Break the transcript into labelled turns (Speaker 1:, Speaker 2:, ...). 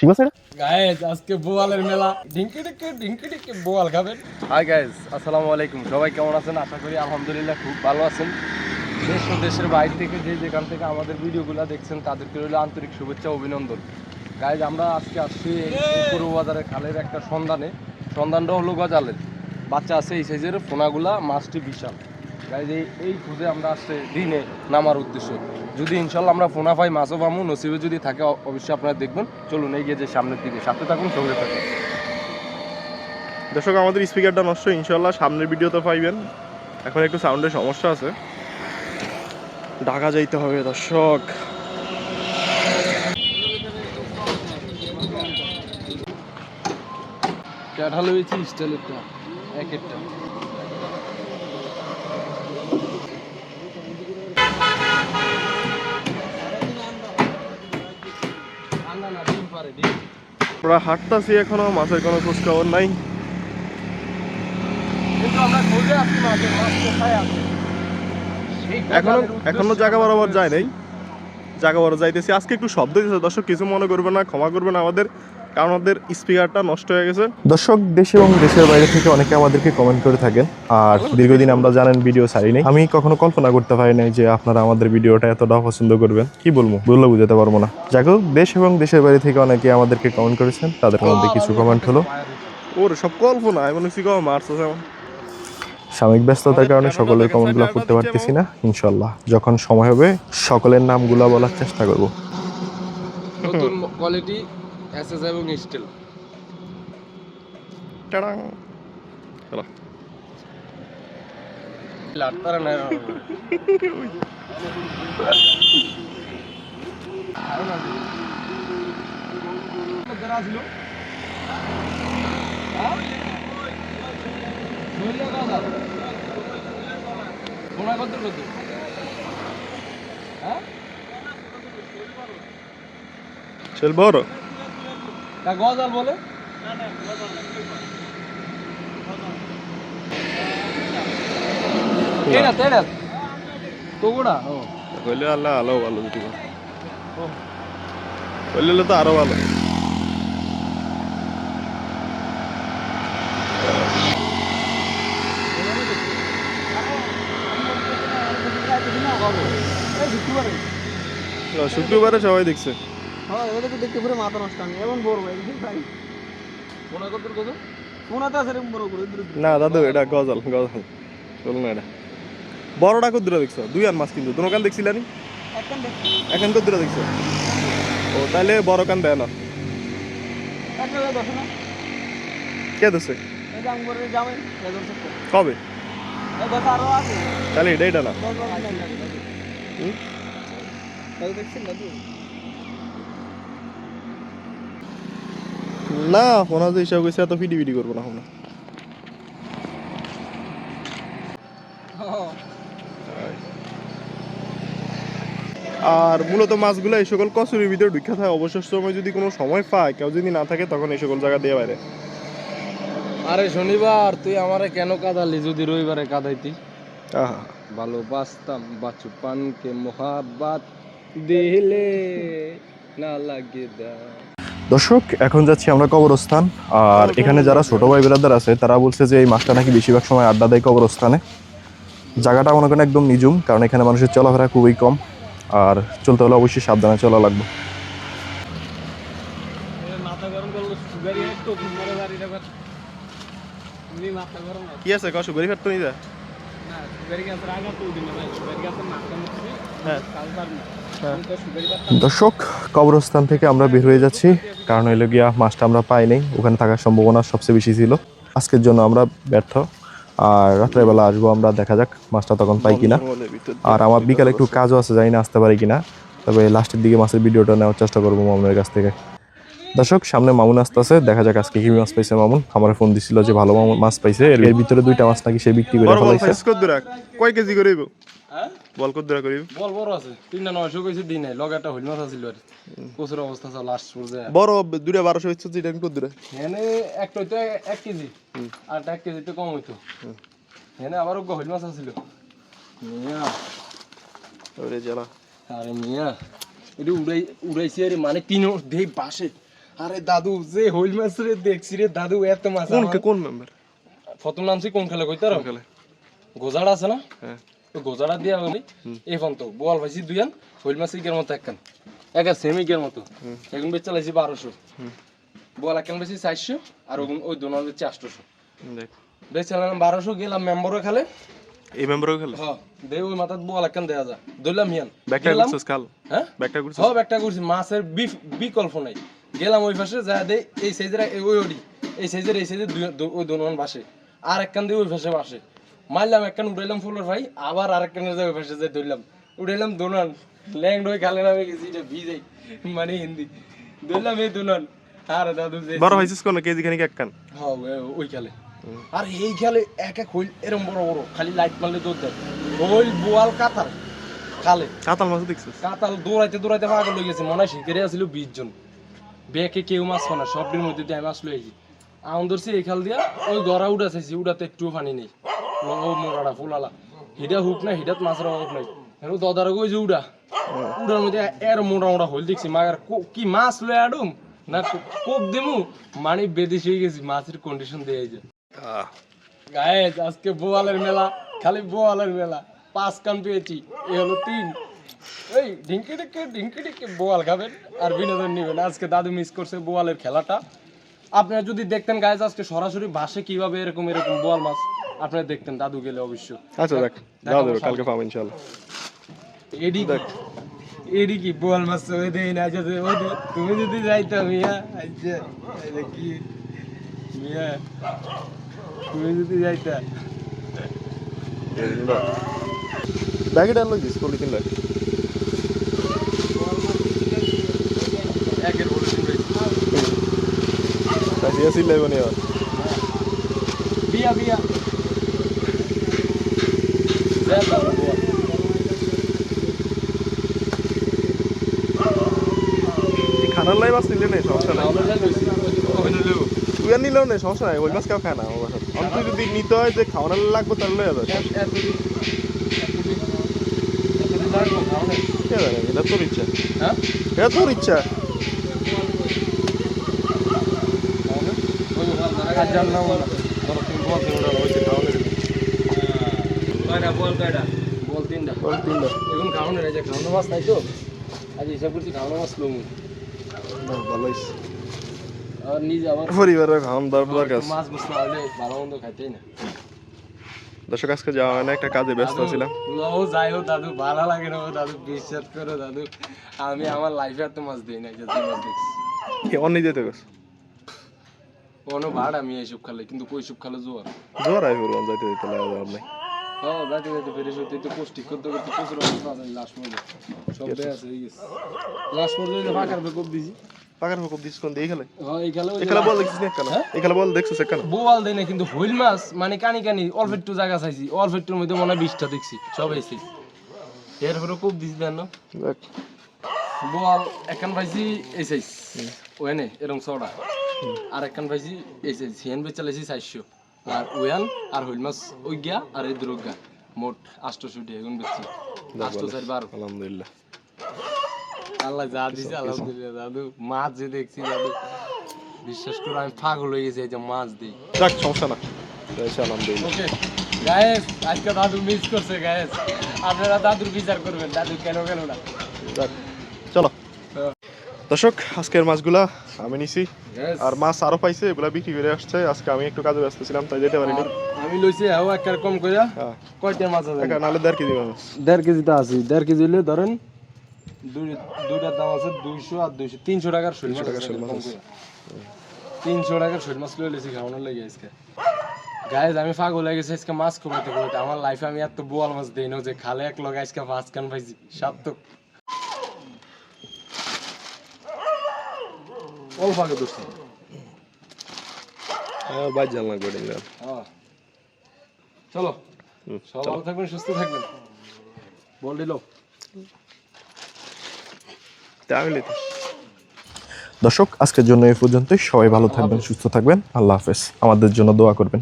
Speaker 1: ঠিক আছে? এটা
Speaker 2: আজকে বোয়ালের মেলা। বোয়াল খাবেন।
Speaker 3: হাই আসসালামু আলাইকুম। সবাই কেমন আছেন? আশা করি আলহামদুলিল্লাহ খুব ভালো আছেন। দেশ ও দেশের বাইরে থেকে যে যেখান থেকে আমাদের ভিডিওগুলো দেখছেন তাদেরকে রইল আন্তরিক শুভেচ্ছা ও অভিনন্দন। গাইজ আমরা আজকে আসছি পূর্ব বাজারের খালের একটা সন্ধানে। সন্ধানটা হলো গজালের। বাচ্চা আছে এই সাইজের ফোনাগুলা মাছটি বিশাল। গাইজ এই খুঁজে আমরা আসছে দিনে নামার উদ্দেশ্য। যদি ইনশাল্লাহ আমরা ফোনা পাই মাছও পামু নসিবে যদি থাকে অবশ্যই আপনারা দেখবেন। চলুন এই যে সামনের দিকে। সাথে থাকুন সঙ্গে থাকুন।
Speaker 1: দর্শক আমাদের স্পিকারটা নষ্ট ইনশাল্লাহ সামনের ভিডিওতে পাইবেন। এখন একটু সাউন্ডের সমস্যা আছে। ঢাকা যাইতে হবে দর্শক।
Speaker 3: ক্যাঠাল হয়েছে স্টাইলেরটা এক একটা।
Speaker 1: আমরা হাঁটতাছি এখনও মাছের কোনো খোঁজ খবর নাই।
Speaker 3: কিন্তু আমরা খোঁজে আসছি মাছের মাছ কোথায় আছে? এখনও
Speaker 1: এখনও জায়গা বরাবর যায় নাই। জায়গা বড় যাইতেছি। আজকে একটু শব্দ দিতেছে দর্শক কিছু মনে করবে না ক্ষমা করবেন আমাদের কারণ আমাদের স্পিকারটা নষ্ট হয়ে গেছে। দর্শক দেশ এবং দেশের বাইরে থেকে অনেকে আমাদেরকে কমেন্ট করে থাকেন। আর দীর্ঘদিন আমরা জানেন ভিডিও ছাড়ি নাই। আমি কখনো কল্পনা করতে পারি নাই যে আপনারা আমাদের ভিডিওটা এতটা পছন্দ করবেন। কি বলব? বললে বুঝাতে পারব না। যাই হোক দেশ এবং দেশের বাইরে থেকে অনেকে আমাদেরকে কমেন্ট করেছেন। তাদের মধ্যে কিছু কমেন্ট হলো। ওর সব কল্পনা। এমন কিছু মার্চ আছে সাময়িক ব্যস্ততার কারণে সকলের কমেন্টগুলো করতে পারতেছি না ইনশাল্লাহ যখন সময় হবে সকলের নামগুলো বলার চেষ্টা করব।
Speaker 3: নতুন কোয়ালিটি এসএস এবং স্টিল
Speaker 1: টাড়াং।
Speaker 3: না
Speaker 1: চল বড়
Speaker 3: গজাল বলে? তেরা তেরা তো গোড়া ও।
Speaker 1: কইলে আল্লাহ আলো ভালো যদি কইলে তো আরও ভালো। শুক্রবারে সবাই দেখছে।
Speaker 2: হ্যাঁ এটা তো দেখতে পুরো মাথা নষ্ট আমি এমন বড় ভাই ভাই।
Speaker 3: কোনা কত কত
Speaker 2: মনে তো আছে বড় করে
Speaker 1: না দাদু এটা গজল গজল। চল না এটা। বড়টা কত দূরে দেখছ? দুই আর মাছ কিন্তু দুনো কান দেখছিলা নি? এখন কত দূরে দেখছ? ও তাহলে বড় কান দেয় না। কে দিছে কবে? তাহলে এটা এটা না
Speaker 2: দশ দশ নাই
Speaker 1: হুম?
Speaker 2: এই দেখছেন দাদু
Speaker 1: না ফোন হাতে হিসাব কইছে এত ফিডি ফিডি করব না আমরা আর মূলত মাছগুলো এই সকল কচুরির ভিতরে ঢুকা থাকে। অবসর সময় যদি কোনো সময় পায় কেউ যদি না থাকে তখন এই সকল জায়গা দিয়ে বাইরে।
Speaker 3: আরে শনিবার তুই আমারে কেন কাঁদালি যদি রবিবারে কাঁদাইতি?
Speaker 1: আহা।
Speaker 3: ভালোবাসতাম বাচুপানকে মোহাব্বাত। দিলে না লাগে
Speaker 1: দর্শক এখন যাচ্ছি আমরা কবরস্থান। আর এখানে যারা ছোট ভাই বেরাদার আছে তারা বলছে যে এই মাছটা নাকি বেশিরভাগ সময় আড্ডা দেয় কবরস্থানে। জায়গাটা মনে করেন একদম নিজুম কারণ এখানে মানুষের চলাফেরা খুবই কম। আর চলতে হলে অবশ্যই সাবধানে চলা লাগবে।
Speaker 2: আছে?
Speaker 1: কি তো নিয়ে হ্যাঁ। দর্শক কবরস্থান থেকে আমরা বের হয়ে যাচ্ছি। কারণ হইল গিয়া মাছটা আমরা পাই নাই ওখানে থাকার সম্ভাবনা সবচেয়ে বেশি ছিল। আজকের জন্য আমরা ব্যর্থ। আর রাত্রেবেলা আসব আমরা দেখা যাক মাছটা তখন পাই কিনা। আর আমার বিকালে একটু কাজও আছে জানি না আসতে পারি কিনা। তবে লাস্টের দিকে মাছের ভিডিওটা নেওয়ার চেষ্টা করব মামুনের কাছ থেকে। দর্শক সামনে মামুন আসতেছে দেখা যাক আজকে কি মাছ পাইছে মামুন। আমার ফোন দিছিল যে ভালো মাছ পাইছে। এর ভিতরে দুইটা মাছ নাকি সে বিক্রি করে ফেলাইছে। কয় কেজি
Speaker 3: হ্যাঁ
Speaker 1: বল কত দূরা করিব?
Speaker 3: বল বড় আছে। তিনটা নয়শো কইছে দিন। নাই লগে একটা হইল মাছ আছিল আর কচুর অবস্থা আছে লাস্ট পর্যায়ে
Speaker 1: বড় দুইটা বারোশো হচ্ছে যেটা কত দূরে?
Speaker 3: এনে একটা হইতো এক কেজি। আর এক কেজিতে কম হইতো। এনে আবার হইল মাছ আছিল মিয়া।
Speaker 1: ওরে জ্বালা।
Speaker 3: আরে মিয়া এটা উড়াই উড়াইছে আরে মানে তিন দেই বাসে। আরে দাদু যে হইল মাছ রে দেখছি রে দাদু এত মাছ
Speaker 1: কোন কোন মেম্বার
Speaker 3: প্রথম নামছি কোন খেলে কইতার?
Speaker 1: খেলে?
Speaker 3: গোজাড়া আছে না?
Speaker 1: হ্যাঁ।
Speaker 3: গোজাড়া দিয়া এই বোয়াল ভাইছি দুইয়ান হইল মাছ ইকের মতো একখান। একা সেম ইকের মতো। এখন বেচ চালাইছি বারোশো। বোয়াল একখান বেশি চারশো আর ওই আটশোশো। বেচ চালালাম বারোশো গেলাম মেম্বারও খেলে।
Speaker 1: এই মেম্বারও খেলে?
Speaker 3: হ্যাঁ দে ওই মাথাত বোয়াল একখান দেয়া যা। ধরলাম হিয়ান।
Speaker 1: করছিস কাল?
Speaker 3: হ্যাঁ?
Speaker 1: করছিস
Speaker 3: একটা করছি মাছের বিফ- বিকল্প নাই। গেলাম ওই পাশে যা দে এই সাইজের ওই ওডি। এই সাইজের এই সাইজের দুই- ওই দোনমান বাসে আর একখান দিয়ে ওই পাশে বাসে মারলাম একখান উঠাইলাম ফুলের ভাই আবার আর একখানের যায় ওই পাশে যাই ধরলাম। উঠাইলাম দোনান ল্যাংড হয়ে খালে নামে গেছি এটা ভিজাই মানে হিন্দি। ধরলাম এই দোনান আর দাদু
Speaker 1: বড় হয়েছিস কোন কেজি খানিক এক কান
Speaker 3: হ্যাঁ ওই- খেলে। আর এই খেলে এক এক হইল এরম বড় বড় খালি লাইট মারলে দৌড় দেয়। হইল বোয়াল কাতার খালে।
Speaker 1: কাতাল মাছ দেখছিস?
Speaker 3: কাতাল দৌড়াইতে দৌড়াইতে পাগল হয়ে গেছে মনে হয় শিকারে আসছিল বিশ জন। বেকে কেউ মাছ পানা সবটির মধ্যে দিয়ে আমি মাছ লই আইছি। আউন ধরছি এই খাল দিয়া ওই গড়া উড়া চাইছি উড়াতে একটুও পানি নেই। ও ও মোড়াটা ফুলালা হিডা হুক না হিডাত মাছের অভাব নাই। হেরো দদার কই যে উড়া উড়ার মধ্যে এর মোটা মোটা হইল দেখছি মাগার কো- মাছ লই আডুম না কোপ দিমু মানে বেদিস হয়ে গেছি মাছের কন্ডিশন দিয়ে যায় গায়েস আজকে বোয়ালের মেলা, খালি বোয়ালের মেলা। পাঁচ কান পেয়েছি এ হলো তিন। এই ঢিঙ্কি টিকে ঢিঙ্কি টিকে বোয়াল খাবেন, আর বিনোদন নেবেন। আজকে দাদু মিস করছে বোয়ালের খেলাটা। আপনারা যদি দেখতেন গায়েস আজকে সরাসরি বাসে কীভাবে এরকম এরকম বোয়াল মাছ আপনারা দেখতেন দাদু গেলে অবশ্য
Speaker 1: আচ্ছা দেখ দেবে কালকে পাবো ইনশাল্লাহ
Speaker 3: এডি কি এডি কি বোয়াল মাছ ওই দেই না যদি ওই দে- তুমি যদি যাইতো মিয়া আচ্ছা কি? মিয়া তুমি যদি যাইতা।
Speaker 1: ব্যাগে ডাল লাগিস পলিথিন লাগ
Speaker 3: একের পলিথিন রয়েছে
Speaker 1: তাই দিয়ে সিলাই বানিয়ে
Speaker 3: বিয়া বিয়া। দেখ দাদু
Speaker 1: খানার লাই মাছ নিলে নেই সমস্যা নাই। তুই আর নিলেও নেই সমস্যা নাই ওই মাছ কেউ খায় না আমার অন্ত যদি নিতে হয় যে খাওয়ানোর লাগবে তাহলে লয়ে যাবে এটা তোর ইচ্ছা। এটা তোর ইচ্ছা।
Speaker 3: জানলাম ধরো তুমি ওটা হইছে খাওয়ানো কয়টা? বল কয়টা? বল তিনটা।
Speaker 1: ওই তিনটা।
Speaker 3: এখন খাওয়ানো খাওয়ানো মাছ নাই তো? আজ হিসাব করছি খাওয়ানো মাছ লমু
Speaker 1: না, ভালো হয়েছে
Speaker 3: আর নিজে আবার
Speaker 1: পরিবারের খাওয়ান দরকার
Speaker 3: মাছ মাছ না হলে ভালো মন্দ খাইতেই না।
Speaker 1: দর্শক আজকে যাওয়া হয় না একটা কাজে ব্যস্ত ছিলাম।
Speaker 3: ও যাই হোক দাদু ভালো লাগে না ও দাদু বিশ্বাস করো দাদু। আমি আমার লাইফে এত মাছ দিই না যে মাছ দেখছি
Speaker 1: অন্য যেতে গেছে?
Speaker 3: কোনো ভাড় আমি এইসব খালে কিন্তু কই সব খালে জোয়ার?
Speaker 1: জোর আই করলাম যাইতে যাইতে লাগা যাওয়ার নাই।
Speaker 3: হ্যাঁ ফেরে সত্যি তো করতে করতে প্রচুর অবস্থা আছে লাশ মরে সব দেয় আছে এই গেছে। লাশ মরে ফাঁকার বেকপ দিছি।
Speaker 1: পাকার খুব দিস কোন দিয়ে? খেলে।
Speaker 3: হ্যাঁ এই খেলে ওই যে
Speaker 1: বল দেখছিস না কেন এখানে বল দেখছিস কেন
Speaker 3: বোয়াল দেয় না কিন্তু হইল মাছ মানে কানি কানি অল্প একটু জায়গা চাইছি। অল্প একটুর মধ্যে মনে হয় বিশটা দেখছি সব এসে এরপরে খুব দিছি দেন বোয়াল একখান পাইছি এই সাইজ ওয়ানে এরকম ছড়া আর একখান পাইছি এই সাইজ হিয়ান বেচালাইছি চারশো। আর ওয়ান আর হইল মাছ ওই গিয়া আর এই দুর্গা। মোট আটশো দিয়ে এগুন বেচছি আটশো চার বারো
Speaker 1: আলহামদুলিল্লাহ।
Speaker 3: আল্লাহ যা দিছে আলহামদুলিল্লাহ দাদু। মাছ যে দেখছি দাদু বিশ্বাস করে আমি পাগল হয়ে গেছি এই যে মাছ দিই।
Speaker 1: যাক সমস্যা না। আলহামদুলিল্লাহ।
Speaker 3: ওকে গায়েস আজকে দাদু মিস করছে গায়েস। আপনারা দাদুর বিচার করবেন দাদু কেন কেন না?
Speaker 1: চলো। দর্শক আজকের মাছগুলা আমি নিছি। আর মাছ আরও পাইছে এগুলা বিক্রি করে আসছে। আজকে আমি একটু কাজে ব্যস্ত ছিলাম তাই যেতে পারিনি।
Speaker 3: আমি লইছি হাও একটা কম কইরা
Speaker 1: হ্যাঁ।
Speaker 3: কয়টা মাছ আছে?
Speaker 1: একা নাহলে দেড় কেজি মাছ।
Speaker 3: দেড় কেজিতে আছে দেড় কেজি হলে ধরেন দুই- দুইটার দাম আছে দুইশো আর দুইশো। তিনশো টাকার শৈল মাছ
Speaker 1: টাকার শৈল মাছ
Speaker 3: কম
Speaker 1: আছে।
Speaker 3: কইরা। তিনশো টাকার শৈল মাছ লয়ে লেছি খাওয়ানোর লেগে আজকে। গাইজ আমি পাগল হয়ে গেছি আজকে মাছ কমাইতে কমাইতে। আমার লাইফে আমি এত বোয়াল মাছ দেই না যে খালে এক লগে আজকে মাছ কান পাইছি? সার্থক। অল্প আগে দোষী
Speaker 1: হ্যাঁ বাইর জান লাগবে এটা
Speaker 3: হ্যাঁ। চলো। সব ভালো থাকবেন সুস্থ থাকবেন। বল দিল।
Speaker 1: তা। দর্শক আজকের জন্য এই পর্যন্তই। সবাই ভালো থাকবেন সুস্থ থাকবেন। আল্লাহ হাফেজ। আমাদের জন্য দোয়া করবেন।